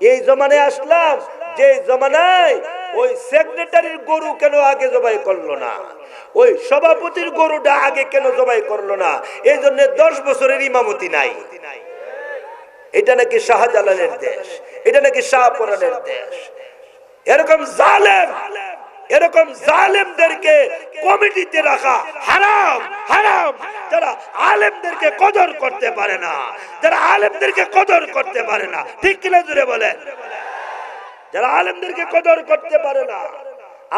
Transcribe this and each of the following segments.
এই জমানায় আসলাম, যে জমানায় ওই সেক্রেটারির গরু কেন আগে জবাই করল না? ওই সভাপতির গরুটা আগে কেন জবাই করল না? এই জন্য দশ বছরের ইমামতি নাই। এটা নাকি শাহজালালের দেশ, এটা নাকি শাহপুরানের দেশ। এরকম জালেম এরকম জালেমদেরকে কমিটিতে রাখা হারাম হারাম। যারা আলেমদেরকে কদর করতে পারে না, যারা আলেমদেরকে কদর করতে পারে না। ঠিক কিনা জুড়ে বলেন? যারা আলেমদেরকে কদর করতে পারে না,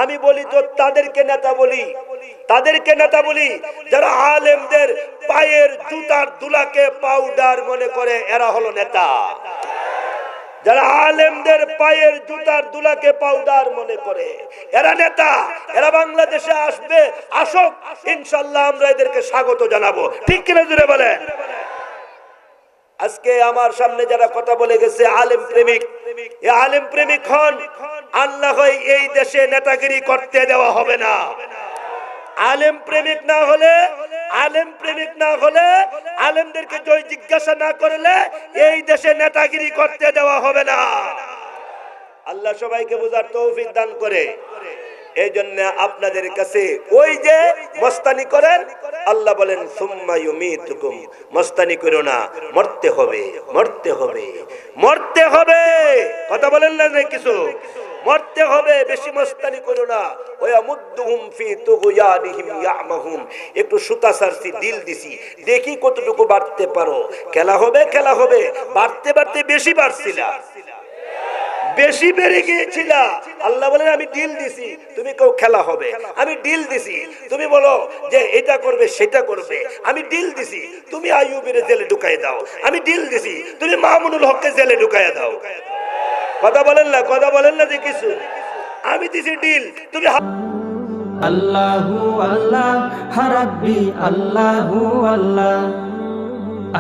আমি বলি তো তাদেরকে নেতা বলি। তাদেরকে নেতা বলি। যারা আলেমদের পায়ের জুতার দুলাকে পাউডার মনে করে, এরা হলো নেতা। যারা আলেমদের পায়ের জুতার দুলাকে পাউডার মনে করে, এরা নেতা, এরা বাংলাদেশে আসবে, আসক, ইনশাল্লাহ আমরা এদেরকে স্বাগত জানাব। ঠিক কিনা জুড়ে বলেন আজকে আমার সামনে যারা কথা বলে গেছে, আলেম প্রেমিক আলেম প্রেমিক হন, আল্লাহ এই দেশে নেতাগিরি করতে দেওয়া হবে না। আলেম প্রেমিক না হলে আলেম প্রেমিক না হলে আলেমদেরকে জয় জিজ্ঞাসা না করলে এই দেশে নেতাগিরি করতে দেওয়া হবে না। আল্লাহ সবাইকে বোঝার তৌফিক দান করে। এই জন্য আপনাদের কাছে ওই যে মস্তানি করেন, আল্লাহ বলেন মস্তানি করো না, মরতে হবে মরতে হবে মরতে হবে। কথা বলেন না কিছু। মরতে হবে, বেশি মস্তানি করো না। ওয়া মুদ্দুহুম ফি তুগয়ানিহিম ইয়ামাহুম। একটু সুতা সারছি, দিল দিছি। দেখি কতটুকু বাড়তে পারো। খেলা হবে খেলা হবে। বাড়তে বাড়তে বেশি বাড়ছিলা। বেশি বেড়ে গিয়েছিল। আল্লাহ বলেন, আমি ডিল দিছি, তুমি কেউ খেলা হবে। আমি ডিল দিছি। তুমি বলো যে এটা করবে, সেটা করবে। আমি ডিল দিছি, তুমি আইয়ুবের জেলে ঢুকাই দাও। আমি ডিল দিছি, তুমি মামুনুল হককে জেলে ঢুকাই দাও। কথা বলেন না কথা বলেন না যে কিছু। আমি দিছি ডিল তুমি আল্লাহু আল্লাহ হারাব্বি আল্লাহু আল্লাহ।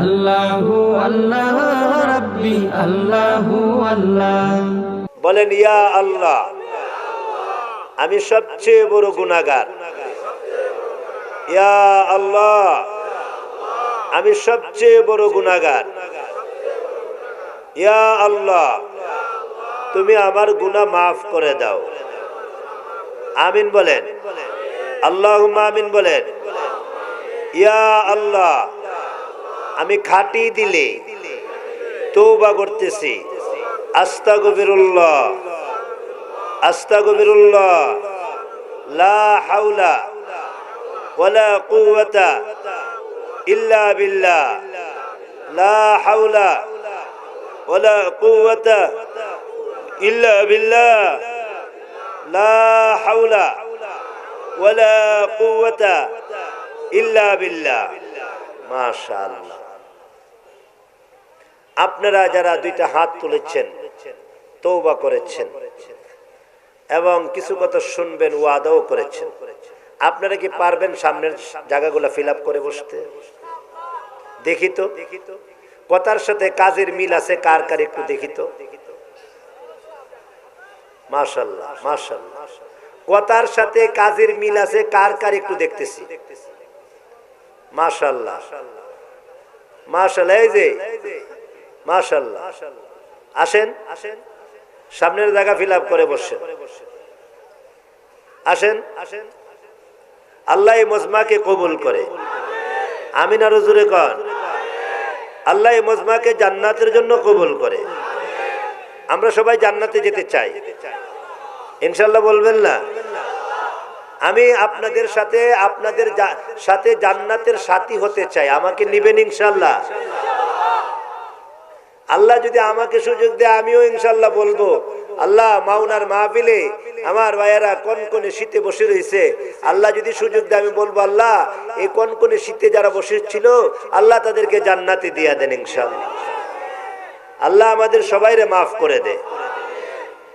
আল্লাহু আল্লাহ রাব্বি আল্লাহু আল্লাহ। বলেন ইয়া আল্লাহ আমি সবচেয়ে বড় গুনাহগার। ইয়া আল্লাহ আমি সবচেয়ে বড় গুনাহগার। ইয়া আল্লাহ তুমি আমার গুনাহ মাফ করে দাও। আমিন বলেন। আল্লাহ আমিন বলেন। ইয়া আল্লাহ, আমি খাটি দিলে তৌবা করতেছি। আস্তাগফিরুল্লাহ আস্তাগফিরুল্লাহ, লা হাওলা ওয়ালা কুওয়াতা ইল্লা বিল্লাহ, লা হাওলা ওয়ালা কুওয়াতা আপনারা যারা দুইটা হাত তুলেছেন তৌবা করেছেন এবং কিছু কথা শুনবেন, ওয়াদাও করেছেন, আপনারা কি পারবেন সামনের জায়গাগুলো ফিল করে বসতে? দেখি তো। কথার সাথে কাজের মিল আছে, কার কার একটু দেখি তো। মাশাল্লাহ মাশাল্লাহ। কথার সাথে কাজের মিল আছে, কার কার একটু দেখতেছি। মাশাল্লাহ। মাশাল্লাহ, এই যে। মাশাল্লাহ। আসেন। আসেন সামনের জায়গা ফিল আপ করে বসেন আসেন। আসেন আল্লাহ মজমাকে কবুল করে। আমিন আরও জোরে কন। আল্লাহ মজমাকে জান্নাতের জন্য কবুল করে। আমরা সবাই জান্নাতে যেতে চাই। ইনশাল্লাহ বলবেন না। আমি আপনাদের সাথে আপনাদের সাথে জান্নাতের সাথী হতে চাই। আমাকে নিবেন ইনশাল্লাহ আল্লাহ যদি আমাকে সুযোগ দেয়, আমিও ইনশাল্লাহ বলব। আল্লাহ মাউনার মাহফিলে আমার ভাইয়েরা কনকনে শীতে বসে রয়েছে? আল্লাহ যদি সুযোগ দেয়, আমি বলব, আল্লাহ, এই কনকনে শীতে যারা বসেছিল আল্লাহ তাদেরকে জান্নাতে দিয়া দেন ইনশাল্লাহ আল্লাহ আমাদের সবাইরে মাফ করে দে।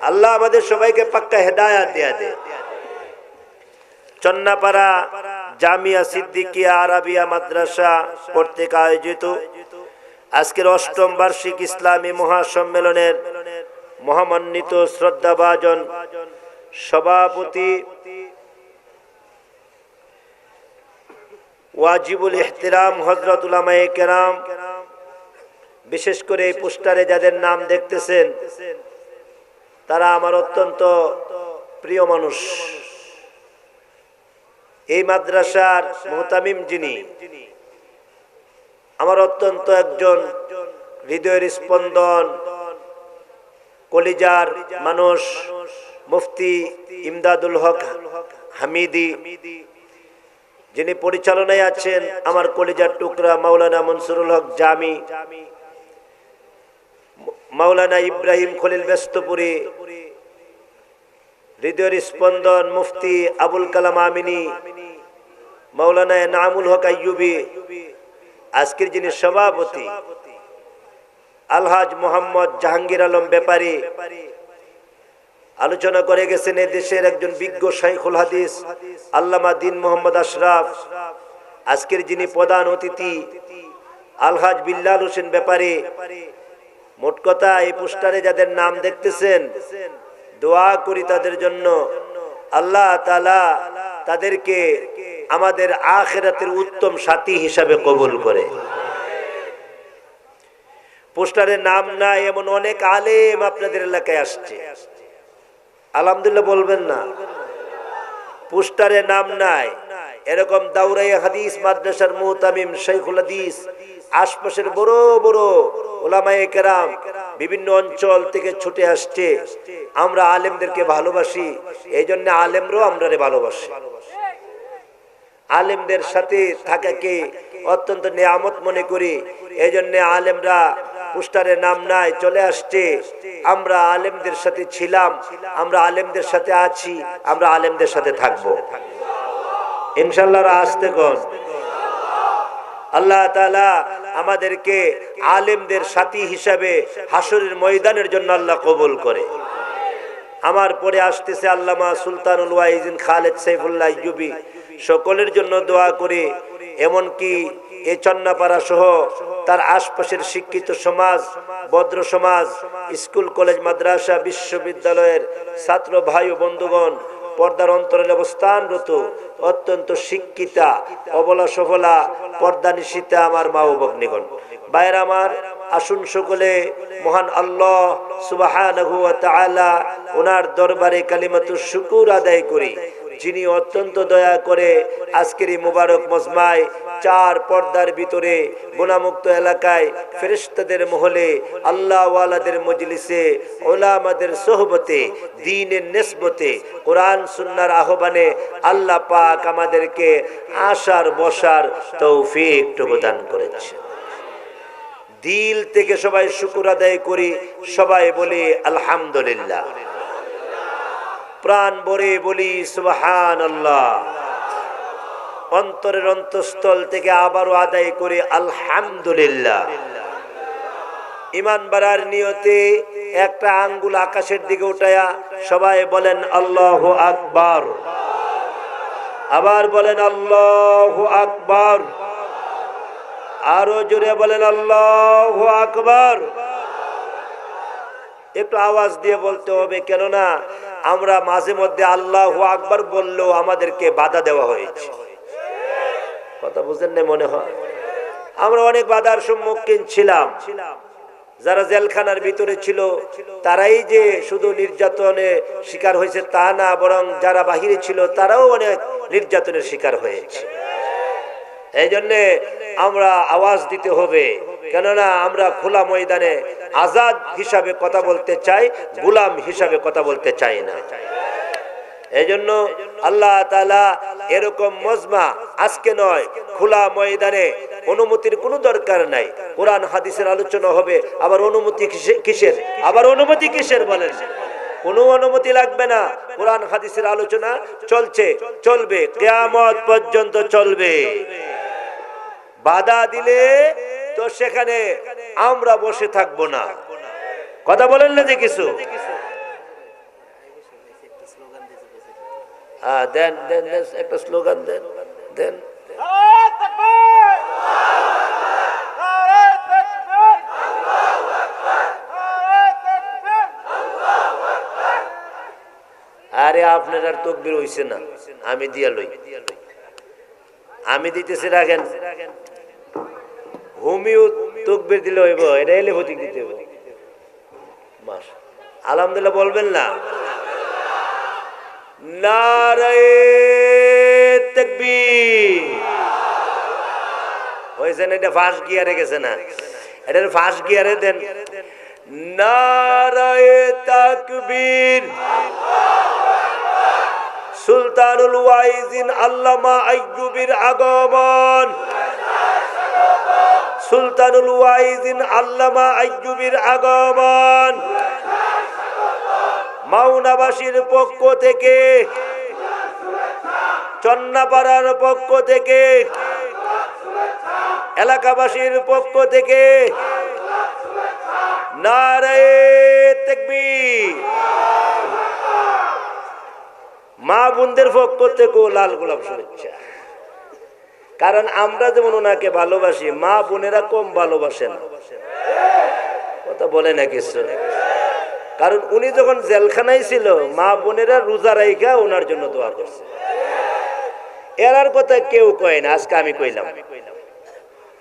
আল্লাহ আমাদের সবাইকে পাক্কা হেদায়াত দেয়া দে। চন্নাপাড়া, জামিয়া সিদ্দিকিয়া, আরাবিয়া মাদ্রাসা কর্তৃক আয়োজিত আজকের অষ্টম বার্ষিক ইসলামী মহাসম্মেলনের মহামান্বিত শ্রদ্ধাভাজন সভাপতি ওয়াজিবুল ইহতিরাম হজরত কেরাম। বিশেষ করে এই পোস্টারে যাদের নাম দেখতেছেন তারা আমার অত্যন্ত প্রিয় মানুষ। এই মাদ্রাসার মোহতামিম যিনি, আমার অত্যন্ত একজন হৃদয়ের স্পন্দন, কলিজার মানুষ, মুফতি ইমদাদুল হক হামিদি, যিনি পরিচালনায় আছেন আমার কলিজার টুকরা মাওলানা মনসুরুল হক জামি। মাওলানা ইব্রাহিম খলিল ব্যস্তপুরী হৃদয়ের স্পন্দন মুফতি আবুল কালাম আমিনী, মাওলানা নামুল হক আইয়ুবি, আজকের যিনি সভাপতি, আলহাজ মোহাম্মদ জাহাঙ্গীর আলম ব্যাপারী, আলোচনা করে গেছেন দেশের একজন বিজ্ঞ শাইখুল হাদিস, আল্লামা দিন মোহাম্মদ আশরাফ, আজকের যিনি প্রধান অতিথি, আলহাজ বিল্লাল হোসেন ব্যাপারী মোট কথা, এই পোস্টারে যাদের নাম দেখতেছেন, দোয়া করি তাদের জন্য। আল্লাহ তালা তাদেরকে আমাদের আখেরাতের উত্তম সাথী হিসাবে কবুল করে। পোস্টারে নাম নাই এমন অনেক আলেম আপনাদের এলাকায় আসছে। আলহামদুলিল্লাহ বলবেন না। পোস্টারে নাম নাই। এরকম দাউরাই হাদিস মাদ্রাসার মুহতামিম শেখুল হাদিস আশপাশের বড় বড় ওলামায়ে কেরাম বিভিন্ন অঞ্চল থেকে ছুটে আসছে। আমরা আলেমদেরকে ভালোবাসি এই জন্য আলেমরাও আমরা ভালোবাসি। আলেমদের সাথে থাকাকে অত্যন্ত নিয়ামত মনে করি এই জন্য আলেমরা পোস্টারে নাম নাই, চলে আসছে। আমরা আলেমদের সাথে ছিলাম, আমরা আলেমদের সাথে আছি, আমরা আলেমদের সাথে থাকব। ইনশাল্লাহ আসতে কোন। আল্লাহ আমাদেরকে আলেমদের সাথী হিসাবে হাসরের ময়দানের জন্য আল্লাহ কবুল করে। আমার পরে আসতেছে আল্লামা সুলতানুল ওয়াইজিন খালেদ সাইফুল্লাহ ইউবি সকলের জন্য দোয়া করে, এমনকি এ চন্নাপাড়া সহ তার আশপাশের শিক্ষিত সমাজ, ভদ্র সমাজ, স্কুল, কলেজ, মাদ্রাসা, বিশ্ববিদ্যালয়ের ছাত্র ভাই ও বন্ধুগণ পর্দার অন্তরের অবস্থানরত, অত্যন্ত শিক্ষিতা অবলা সফলা পর্দা নিশিতা আমার মা ও ভগ্নিগণ। বাইর আমার, আসুন সকলে মহান আল্লাহ সুবাহ ওনার দরবারে কালিমাতুর শুকুর আদায় করি। যিনি অত্যন্ত দয়া করে আজকের এই মুবারক মজমায় চার পর্দার ভিতরে গুণামুক্ত এলাকায় ফেরেশতাদের মহলে আল্লাহওয়ালাদের মজলিসে, ওলামাদের সোহবতে, দিনের নেসবতে, কোরআন সুন্নার আহ্বানে আল্লাহ পাক আমাদেরকে আশার বসার তৌফিক প্রদান করেছে। দিল থেকে সবাই শুকুর আদায় করি, সবাই বলি আলহামদুলিল্লাহ। প্রাণ ভরে বলি সুবহান আল্লাহ অন্তরের অন্তঃস্থল থেকে আবারও আদায় করে, আলহামদুলিল্লাহ। ইমান বাড়ার নিয়তে একটা আঙ্গুল আকাশের দিকে উঠায়া সবাই বলেন, আল্লাহ আকবার। আবার বলেন, আল্লাহ আকবার। আরও জোরে বলেন, আল্লাহ আকবার। একটু আওয়াজ দিয়ে বলতে হবে, কেননা আমরা মাঝে মধ্যে আল্লাহ আকবার বললেও আমাদেরকে বাধা দেওয়া হয়েছে। কথা বুঝেন না মনে হয়? আমরা অনেক বাধার সম্মুখীন ছিলাম। যারা জেলখানার ভিতরে ছিল, তারাই যে শুধু নির্যাতনে শিকার হয়েছে তা না, বরং যারা বাহিরে ছিল, তারাও অনেক নির্যাতনের শিকার হয়েছে। এই জন্যে আমরা আওয়াজ দিতে হবে। কেননা আমরা খোলা ময়দানে আজাদ হিসাবে কথা বলতে চাই, গুলাম হিসাবে কথা বলতে চাই না। এই জন্য আল্লাহ তালা এরকম মজমা আজকে নয়, খোলা ময়দানে অনুমতির কোনো দরকার নাই। কোরআন, হাদিসের আলোচনা হবে, আবার অনুমতি কিসের? আবার অনুমতি কিসের বলেন? কোনো অনুমতি লাগবে না। কোরআন, হাদিসের আলোচনা চলছে, চলবে, কেয়ামত পর্যন্ত চলবে। বাধা দিলে তো সেখানে আমরা বসে থাকব না। কথা বলেন না যে কিছু। দেন দেন, একটা স্লোগান দেন দেন। আরে আপনার আর তকবির হইছে না। আমি দিয়া লই। আমি দিতেছি রাখেন। হোমিও তকবির দিলে হইব এটা এলে ভতিক দিতে হইব। মাস আলহামদুলিল্লাহ বলবেন না। নারায়ে তাকবীর। হয়েছে না এটা ফার্স্ট গিয়ারে গেছে না? এটা ফার্স্ট গিয়ারে দেন। নারায়ে তাকবীর। সুলতানুল ওয়াইজিন আল্লামা আইয়ুবের আগমন। সুলতানুল ওয়াইজিন আল্লামা আইয়ুবের আগমন। মাওনাবাসীর পক্ষ থেকে, চন্নাপাড়ার পক্ষ থেকে, এলাকাবাসীর পক্ষ থেকে, নারায়ে মা বোনদের পক্ষ থেকেও লাল গোলাপ শুভেচ্ছা। কারণ আমরা যেমন ওনাকে ভালোবাসি, মা বোনেরা কম ভালোবাসেন। কথা বলে না কিছু। কারণ উনি যখন জেলখানায় ছিল, মা বোনেরা রোজা রাইখা ওনার জন্য দোয়া করছে। এরার কথা কেউ কয় না, আজকে আমি কইলাম।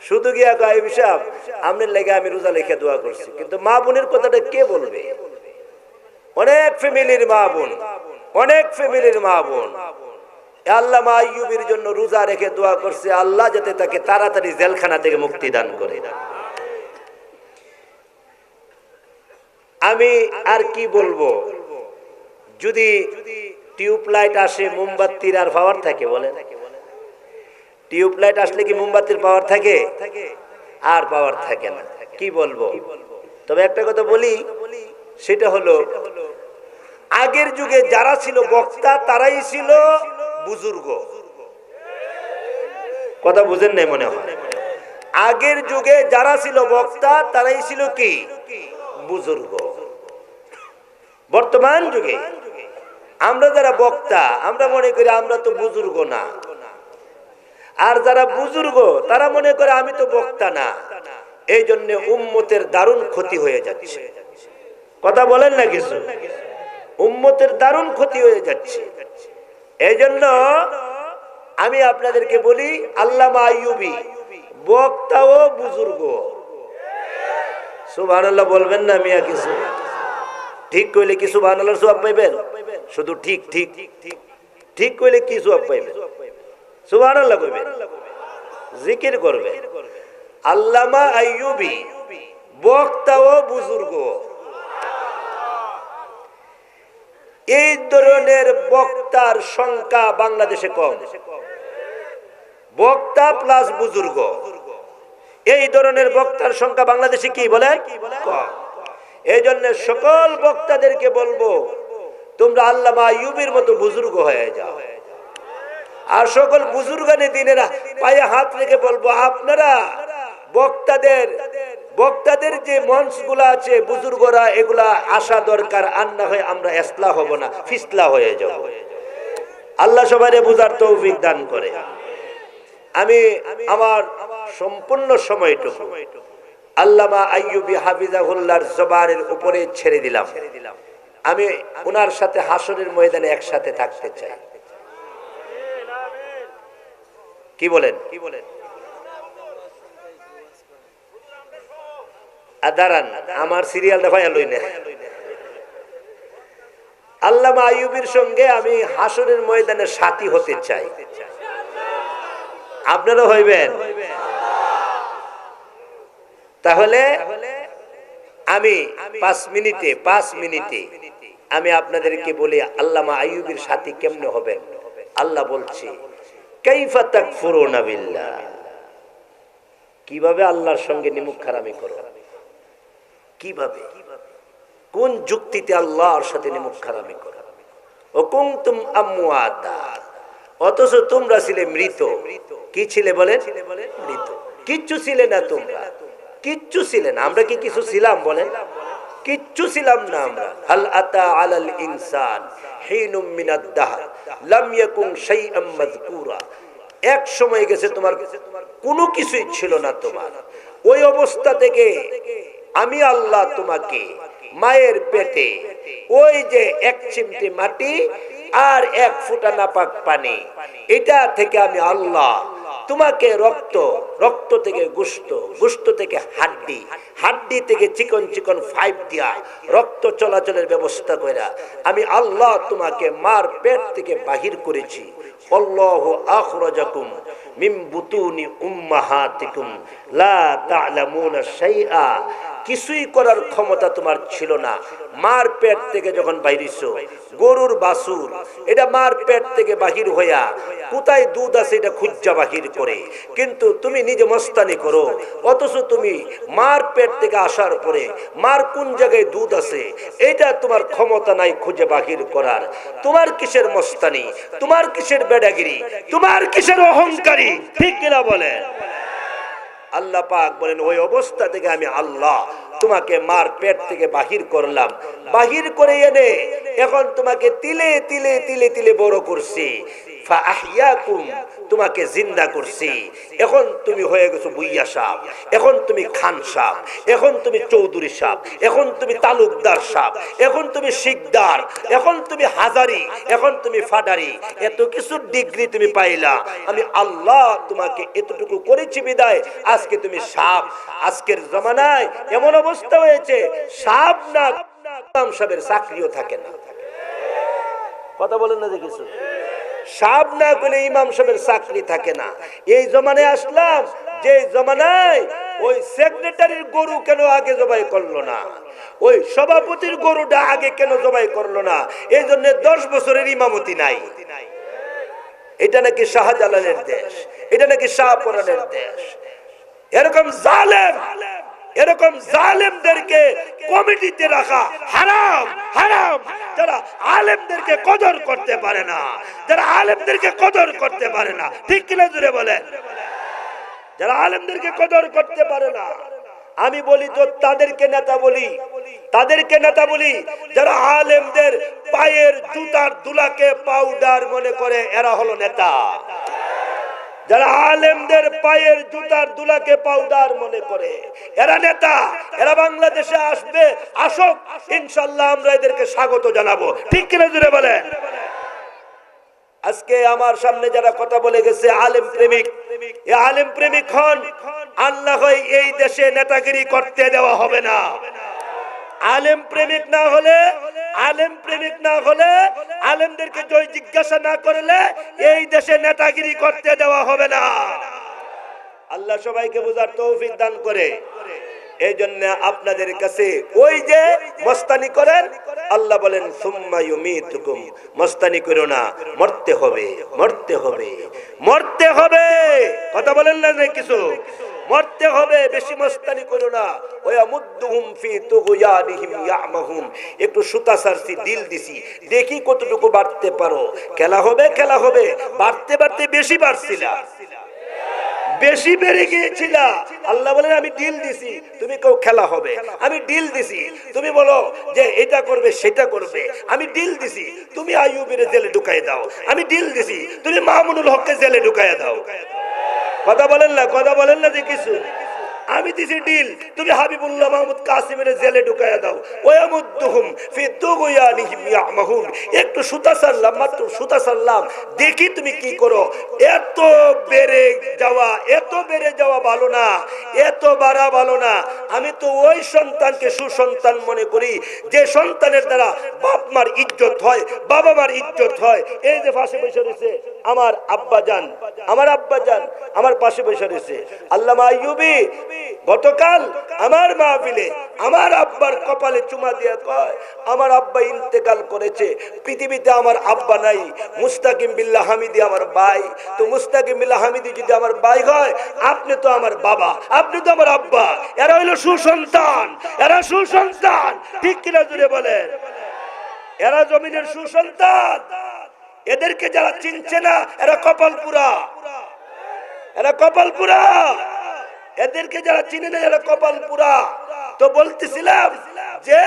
শুধু গিয়া কয় সাহেব আপনার লেগে আমি রোজা লেখা দোয়া করছি। কিন্তু মা বোনের কথাটা কে বলবে? অনেক ফ্যামিলির মা বোন, অনেক ফ্যামিলির মা বোন। আল্লাহ মা আইয়ুবের জন্য রোজা রেখে দোয়া করছে, আল্লাহ যাতে তাকে তাড়াতাড়ি জেলখানা থেকে মুক্তি দান করে আমি আর কি বলব? যদি টিউবলাইট আসে, মোমবাতির আর পাওয়ার থাকে বলে টিউবলাইট আসলে কি মোমবাতির পাওয়ার থাকে? আর পাওয়ার থাকে না। কি বলব? তবে একটা কথা বলি, সেটা হলো, আগের যুগে যারা ছিল বক্তা, তারাই ছিল বুজুর্গ। কথা বুঝেন নাই মনে হয়? আগের যুগে যারা ছিল বক্তা, তারাই ছিল কি? বুজুর্গ। বর্তমান যুগে আমরা যারা বক্তা, আমরা মনে করি আমরা তো বুজুর্গ না। আর যারা বুজুর্গ, তারা মনে করে আমি তো বক্তা না। এই জন্য উম্মতের দারুণ ক্ষতি হয়ে যাচ্ছে। কথা বলেন না কিছু? উম্মতের দারুণ ক্ষতি হয়ে যাচ্ছে। এই জন্য আমি আপনাদেরকে বলি, আল্লামা আইয়ুবি, বক্তা ও বুজুর্গ। সুবহানাল্লাহ বলবেন না মিয়া কিছু? ঠিক কইলে কি সুবহানাল্লাহর সওয়াব পাইবেন? শুধু ঠিক ঠিক। ঠিক কইলে কি সওয়াব পাইবেন? সুবহানাল্লাহ কইবেন। জিকির করবেন। আল্লামা আইয়ুবি, বক্তা ও বুজুর্গ। এই ধরনের বক্তার সংখ্যা বাংলাদেশে কম। বক্তা প্লাস বুজুর্গ। এই ধরনের বক্তার সংখ্যা বাংলাদেশে কি বলে? এই জন্য সকল বক্তাদেরকে বলব, তোমরা আল্লামা ইউবির মতো বুজুর্গ হয়ে যাও। আর সকল বুজুর্গানি দিনেরা পায়ে হাত রেখে বলব, আপনারা বক্তাদের বক্তাদের যে মঞ্চগুলা আছে, বুজুর্গরা এগুলা আসা দরকার, আর না হয় আমরা এসলা হব না, ফিসলা হয়ে যাব। আল্লাহ সবাই বুঝার তৌফিক দান করে। আমি আমার সম্পূর্ণ সময়টুকু আল্লামা আইয়ুবি হাফিজাহুল্লাহর জবানের উপরে ছেড়ে দিলাম। আমি ওনার সাথে হাসরের ময়দানে একসাথে থাকতে চাই। কি বলেন কি বলেন? দাঁড়ান, আমার লই না। সঙ্গে আমি ময়দানে সাথী হতে চাই। আপনারা হইবেন? তাহলে আমি পাঁচ মিনিটে পাঁচ মিনিটে আমি আপনাদেরকে বলি, আল্লামা আইয়ুবের সাথী কেমনে হবেন? আল্লাহ বলছি, কাইফা তাকফুরুনা বিল্লাহ। কীভাবে আল্লাহর সঙ্গে নিমুখ খারামি করো? কীভাবে? কোন যুক্তিতে আল্লাহর সাথে নিমুখ খারামি করো? ও কুমতুম আমওয়াতা অথচ তোমরা ছিলে মৃত। কি ছিলে মৃত। কিচ্ছু ছিলে না তোমরা। কিচ্ছু ছিলে না। আমরা কি কিছু ছিলাম কিচ্ছু ছিলাম না আমরা। হাল আতা আলাল ইনসান মিনাদ দাহর। লাম এক সময় গেছে তোমার কোনো কিছুই ছিল না তোমার। ওই অবস্থা থেকে আমি আল্লাহ তোমাকে মায়ের পেটে ওই যে এক চিমটি মাটি আর এক ফুটা নাপাক পানি, এটা থেকে আমি আল্লাহ তোমাকে রক্ত রক্ত থেকে গুস্ত গুস্ত থেকে হাড্ডি হাড্ডি থেকে চিকন চিকন ফাইভ দিয়া রক্ত চলাচলের ব্যবস্থা কইরা আমি আল্লাহ তোমাকে মার পেট থেকে বাহির করেছি। আখরাজাকুম মিন বুতুনি লা কিছুই করার ক্ষমতা তোমার ছিল না। মার পেট থেকে যখন বাইরিছ, গরুর বাসুর এটা মার পেট থেকে বাহির হইয়া কোথায় দুধ আছে এটা খুঁজা বাহির করে। কিন্তু তুমি নিজে মস্তানি করো, অথচ তুমি মার পেট থেকে আসার পরে মার কোন জায়গায় দুধ আছে, এটা তোমার ক্ষমতা নাই খুঁজে বাহির করার। তোমার কিসের মস্তানি? তোমার কিসের বেডাগিরি? তোমার কিসের অহংকারী? ঠিক কিনা বলে আল্লাহ পাক বলেন, ওই অবস্থা থেকে আমি আল্লাহ, তোমাকে মার পেট থেকে বাহির করলাম। বাহির করে এনে এখন তোমাকে তিলে তিলে তিলে তিলে বড় করছি। তোমাকে জিন্দা করছি। এখন তুমি হয়ে গেছো বুইয়া সাপ। এখন তুমি খান সাপ। এখন তুমি চৌধুরী সাপ। এখন তুমি তালুকদার সাপ। এখন তুমি শিকদার। এখন তুমি হাজারি। এখন তুমি ফাডারি এত কিছু ডিগ্রি তুমি পাইলা। আমি আল্লাহ তোমাকে এতটুকু করেছি বিদায়। আজকে তুমি সাপ। আজকের জমানায় এমন অবস্থা হয়েছে, সাপ না সাহেবের চাকরিও থাকে না। কথা বলেন না যে কিছু। সাপ না করলে ইমাম সাহেবের চাকরি থাকে না। এই জমানায় আসলাম যে জমানায় ওই সেক্রেটারির গরু কেন আগে জবাই করল না? ওই সভাপতির গরুটা আগে কেন জবাই করল না? এই জন্য দশ বছরের ইমামতি নাই। এটা নাকি শাহজালালের দেশ, এটা নাকি শাহপুরানের দেশ। এরকম জালেম এরকম জালেমদেরকে কমিটিতে রাখা হারাম হারাম। যারা আলেমদেরকে কদর করতে পারে না, যারা আলেমদেরকে কদর করতে পারে না। ঠিক কিনা জুড়ে বলেন? যারা আলেমদেরকে কদর করতে পারে না, আমি বলি তো তাদেরকে নেতা বলি। তাদেরকে নেতা বলি। যারা আলেমদের পায়ের জুতার দুলাকে পাউডার মনে করে, এরা হলো নেতা। যারা আলেমদের পায়ের জুতার দুলাকে পাউডার মনে করে, এরা নেতা, এরা বাংলাদেশে আসবে, আসক, ইনশাল্লাহ আমরা এদেরকে স্বাগত জানাব। ঠিক কিনা জুড়ে বলেন? আজকে আমার সামনে যারা কথা বলে গেছে, আলেম প্রেমিক আলেম প্রেমিক হন আল্লাহ এই দেশে নেতাগিরি করতে দেওয়া হবে না। আলেম প্রেমিক না হলে, আলেম প্রেমিক না হলে, আলেমদেরকে জয় জিজ্ঞাসা না করলে এই দেশে নেতাগিরি করতে দেওয়া হবে না। আল্লাহ সবাইকে বোঝার তৌফিক দান করে। এই জন্য আপনাদের কাছে ওই যে মস্তানি করেন, আল্লাহ বলেন মস্তানি করো না, মরতে হবে মরতে হবে মরতে হবে। কথা বলেন না কিছু? মরতে হবে, বেশি মস্তানি করো না। ওয়া মুদ্দুহুম ফি তুগয়ানিহিম ইয়ামাহুম। একটু সুতা সারছি, দিল দিছি। দেখি কতটুকু বাড়তে পারো। খেলা হবে খেলা হবে। বাড়তে বাড়তে বেশি বাড়ছিলা। বেশি বেড়ে গিয়েছিল। আল্লাহ বলেন, আমি ডিল দিছি, তুমি কেউ খেলা হবে। আমি ডিল দিছি। তুমি বলো যে, এটা করবে, সেটা করবে। আমি ডিল দিছি, তুমি আইয়ুবের জেলে ঢুকাই দাও। আমি ডিল দিছি, তুমি মামুনুল হককে জেলে ঢুকাই দাও। কথা বলেন না কথা বলেন না যে কিছু। আমি দিছি ডিল। তুমি হাবিবুল্লাহ মাহমুদ কাসিমের জেলে ঢুকাইয়া দাও। ওয়ামুদ্দুহুম ফি তুগয়ানিহিম ইয়ামাহুন। একটু সুতা সারলাম, মাত্র সুতা সারলাম। দেখি তুমি কি করো। এত বেড়ে যাওয়া, এত বেড়ে যাওয়া ভালো না। এত বাড়া ভালো না। আমি তো ওই সন্তানকে সুসন্তান মনে করি, যে সন্তানের দ্বারা বাপ মার ইজ্জত হয়, বাবা মার ইজ্জত হয়। এই যে পাশে বসে রয়েছে আমার আব্বা জান আমার আব্বা জান আমার পাশে বসে রয়েছে। আল্লামা আইয়ুবি গতকাল আমার মাহফিলে আমার আব্বার কপালে চুমা দিয়ে কয়, আমার আব্বা ইন্তেকাল করেছে, পৃথিবীতে আমার আব্বা নাই, মুস্তাকিম বিল্লাহ হামিদি আমার ভাই। তো মুস্তাকিম বিল্লাহ হামিদি যদি আমার ভাই হয়, আপনি তো আমার বাবা, আপনি তো আমার আব্বা। এরা হইল সুসন্তান, এরা সুসন্তান। ঠিক কিনা জুড়ে বলেন? এরা জমিনের সুসন্তান। এদেরকে যারা চিনছে না, এরা কপাল পুরা। এরা কপাল পুরা। এদেরকে যারা চিনে না যারা কপাল পুরা। তো বলতেছিলাম যে,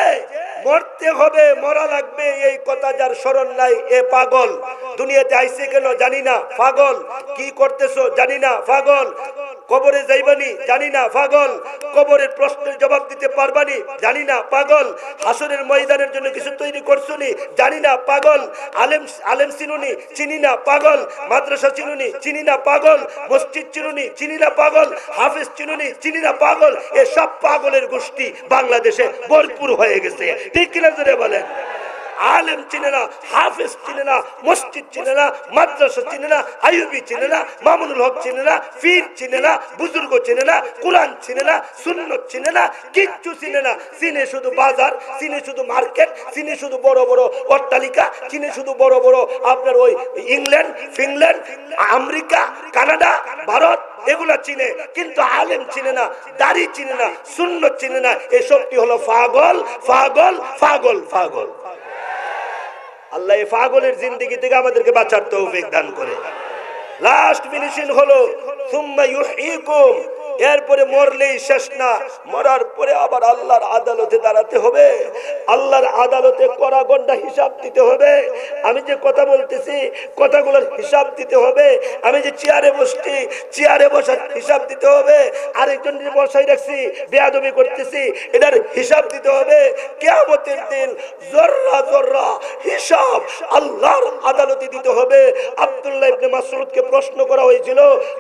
মরতে হবে, মরা লাগবে, এই কথা যার স্মরণ নাই, এ পাগল। দুনিয়াতে আইসে কেন জানি না, পাগল। কি করতেছো জানি না, পাগল। কবরে যাইবানি, জানি না, পাগল। কবরের প্রশ্নের জবাব দিতে পারবানি, জানি না, পাগল। হাসরের ময়দানের জন্য কিছু তৈরি করছুনি, জানি না, পাগল। আলেম আলেম চিনুনি, চিনি না, পাগল। মাদ্রাসা চিনুনি, চিনি না, পাগল। মসজিদ চিনুনি, চিনি না, পাগল। হাফিজ চিনুনি, চিনি না, পাগল। এসব পাগলের গোষ্ঠী বাংলাদেশে ভরপুর হয়ে গেছে। ঠিক কিনা জোরে বলেন? আলেম চিনে না হাফিজ চিনে না মসজিদ চিনে না মাদ্রাসা চিনে না আইয়ুবি চিনে না মামুনুল হক চিনে না পীর চিনে না বুজুর্গ চিনে না কোরআন চিনে না সুন্নত চিনে না কিচ্ছু চিনে না চিনে শুধু বাজার চিনে শুধু মার্কেট চিনে শুধু বড় বড় অট্টালিকা চিনে শুধু বড় বড় আপনার ওই England Finland America Canada Bharat এগুলা চিনে কিন্তু আলেম চিনে না দাড়ি চিনে না সুন্নত চিনে না এসবটি হলো পাগল পাগল পাগল পাগল আল্লাহ এই পাগলের জিন্দিগি থেকে আমাদেরকে বাঁচার তৌফিক দান করে। লাস্ট ফিনিশিং হলো এরপরে মরলেই শেষ না। মরার পরে আবার আল্লাহর আদালতে দাঁড়াতে হবে। আল্লাহর আদালতে কড়া গন্ডা হিসাব দিতে হবে। আমি যে কথা বলতেছি, কথাগুলোর হিসাব দিতে হবে। আমি যে চেয়ারে বসছি, চেয়ারে বসার হিসাব দিতে হবে। আরেকজন যে বসাই রাখছি, বেয়াদবি করতেছি, এটার হিসাব দিতে হবে। কেয়ামতের দিন জর্রা জর্রা হিসাব আল্লাহর আদালতে দিতে হবে। আব্দুল্লাহ ইবনে মাসউদকে প্রশ্ন করা হয়েছিল,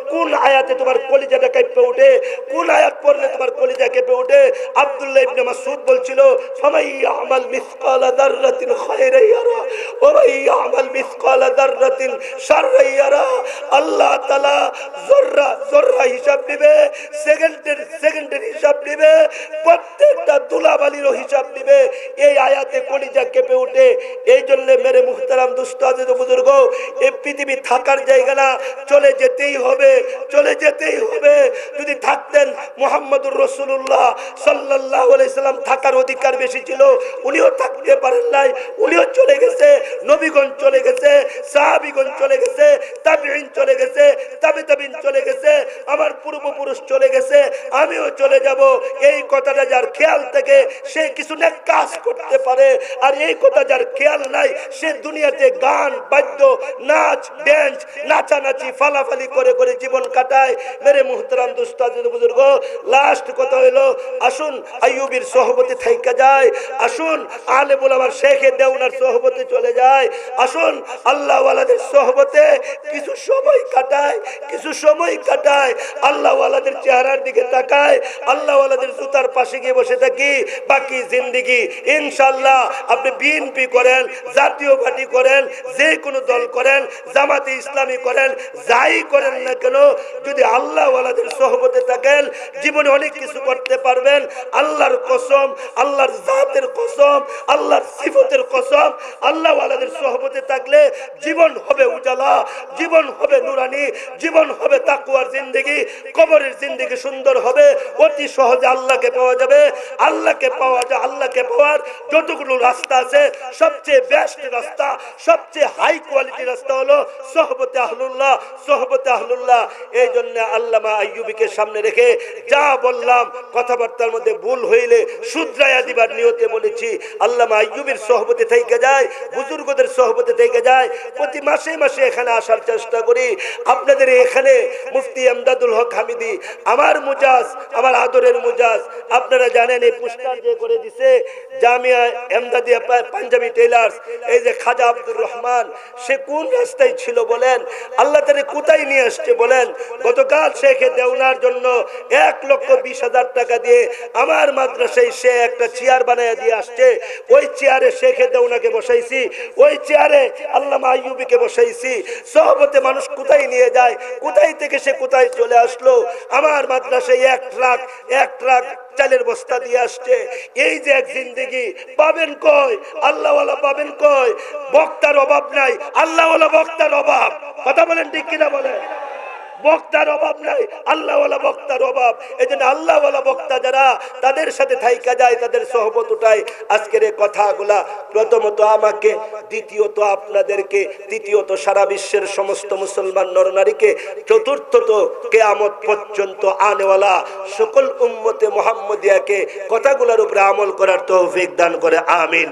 কোন আয়াতে তোমার কলিজাটা কেঁপে ওঠে। কোন আয়াত পড়লে তোমার কলিজা কেঁপে ওঠে? আব্দুল্লাহ ইবনে মাসউদ বলছিল, ফামাই আমল মিসকাল দাররাতিন খায়রা ইয়ারা, ওয়া মান ইয়ামাল মিসকাল দাররাতিন শাররা ইয়ারা। আল্লাহ তাআলা জররা জররা হিসাব নেবে সেকেন্ডের সেকেন্ডের হিসাব নেবে প্রত্যেকটা দুলাবালিরও হিসাব নেবে এই আয়াতে কলিজা কেঁপে উঠে এই জন্য মেরে মুহতারাম দুষ্ট আজিজ বুজুর্গ, এই পৃথিবী থাকার জায়গা না। চলে যেতেই হবে, চলে যেতেই হবে। যদি থাকতেন মোহাম্মদুর রসুল্লাহ সাল্লাহ সাল্লাম, থাকার অধিকার বেশি ছিল, উনিও থাকতে পারেন নাই, উনিও চলে গেছে নবীগঞ্জ চলে গেছে সাহাবিগঞ্জ চলে গেছে তাবিন চলে গেছে তাবি তাবিন চলে গেছে, আমার পূর্বপুরুষ চলে গেছে, আমিও চলে যাব। এই কথাটা যার খেয়াল থেকে সে কিছু না কাজ করতে পারে। আর এই কথা যার খেয়াল নাই, সে দুনিয়াতে গান, বাদ্য, নাচ ড্যান্স নাচানাচি, ফালাফালি করে করে জীবন কাটায়। মেরে মুহতারাম দুস্তাদ বুজুর্গ লাস্ট কথা হইল, আসুন আইয়ুবির সহবতে থাইকা যায়, আসুন আলে আমার শেখে দেওনার সহবতে চলে যায়, আসুন আল্লাহ ওয়ালাদের সহবতে কিছু সময় কাটায়, কিছু সময় কাটায়, আল্লাহ ওয়ালাদের চেহারার দিকে তাকায়, আল্লাহ ওয়ালাদের জুতার পাশে গিয়ে বসে থাকি বাকি জিন্দিগি। ইনশাল্লাহ আপনি বিএনপি করেন, জাতীয় পার্টি করেন, যে কোনো দল করেন, জামাতে ইসলামী করেন, যাই করেন না কেন, যদি আল্লাহ সহবতে থাকেন, জীবনে অনেক কিছু করতে পারবেন। আল্লাহর কসম, আল্লাহর জাতের কসম, আল্লাহর সিফতের কসম আল্লাহ ওয়ালাদের সহবতে থাকলে জীবন হবে উজালা, জীবন হবে নুরানি, জীবন হবে তাকুয়ার জিন্দগি, কবরের জিন্দগি সুন্দর হবে, অতি সহজে আল্লাহকে পাওয়া যাবে। আল্লাহকে পাওয়া যায়, আল্লাহকে পাওয়ার যতগুলো রাস্তা আছে, সবচেয়ে বেস্ট রাস্তা, সবচেয়ে হাই কোয়ালিটি রাস্তা হলো সহবতে আহলুল্লাহ সহবতে আহলুল্লাহ। এই জন্য আল্লামা আইয়ুবিকে সামনে রেখে যা বললাম, কথাবার্তার মধ্যে ভুল হইলে শুদ্রায়া দিবার নিয়তে বলেছি। আল্লামা আইয়ুবির সহবতে থেকে যায়, বুজুর্গদের সহবতে থেকে যায়, প্রতি মাসে মাসে এখানে আসার চেষ্টা করি। আপনাদের এখানে মুফতি আমদাদুল হক হামিদি, আমার মুজাজ, আমার আদরের মুজাজ, আপনারা জানেন এই পুস্টার যে করে দিছে জামিয়া এমদাদিয়া পাঞ্জাবি টেলার্স এই যে খাজা আব্দুর রহমান, সে কোন রাস্তায় ছিল বলেন? আল্লাহ তারে কোথায় নিয়ে আসছে বলেন? গতকাল শেখে দেওনার জন্য এক লক্ষ বিশ হাজার টাকা দিয়ে আমার মাদ্রাসায় সে একটা চেয়ার বানায় দিয়ে আসছে। ওই চেয়ারে শেখে দেওনাকে বসাইছি। ওই চেয়ারে আল্লাহ আইয়ুবিকে বসাইছি। সহবতে মানুষ কোথায় নিয়ে যায়? কোথায় থেকে সে কোথায় চলে আসলো? আমার মাদ্রাসায় এক ট্রাক এক ট্রাক চালের বস্তা দিয়ে আসছে। এই যে এক জিন্দিগি, পাবেন কই? আল্লাহওয়ালা পাবেন কই? বক্তার অভাব নাই, আল্লাহওয়ালা বক্তার অভাব। কথা বলেন ঠিক কিনা বলেন? বক্তার অভাব নাই, আল্লাহওয়ালা বক্তার অভাব। এই জন্য আল্লাহওয়ালা বক্তা যারা, তাদের সাথে থাইকা যায়, তাদের সহবত উঠায়। আজকের এই কথাগুলা প্রথমত আমাকে, দ্বিতীয়ত আপনাদেরকে, তৃতীয়ত সারা বিশ্বের সমস্ত মুসলমান নরনারীকে চতুর্থত কেয়ামত পর্যন্ত আনেওয়ালা সকল উম্মতে মোহাম্মদিয়াকে কথাগুলোর উপরে আমল করার তৌফিক দান করে, আমিন।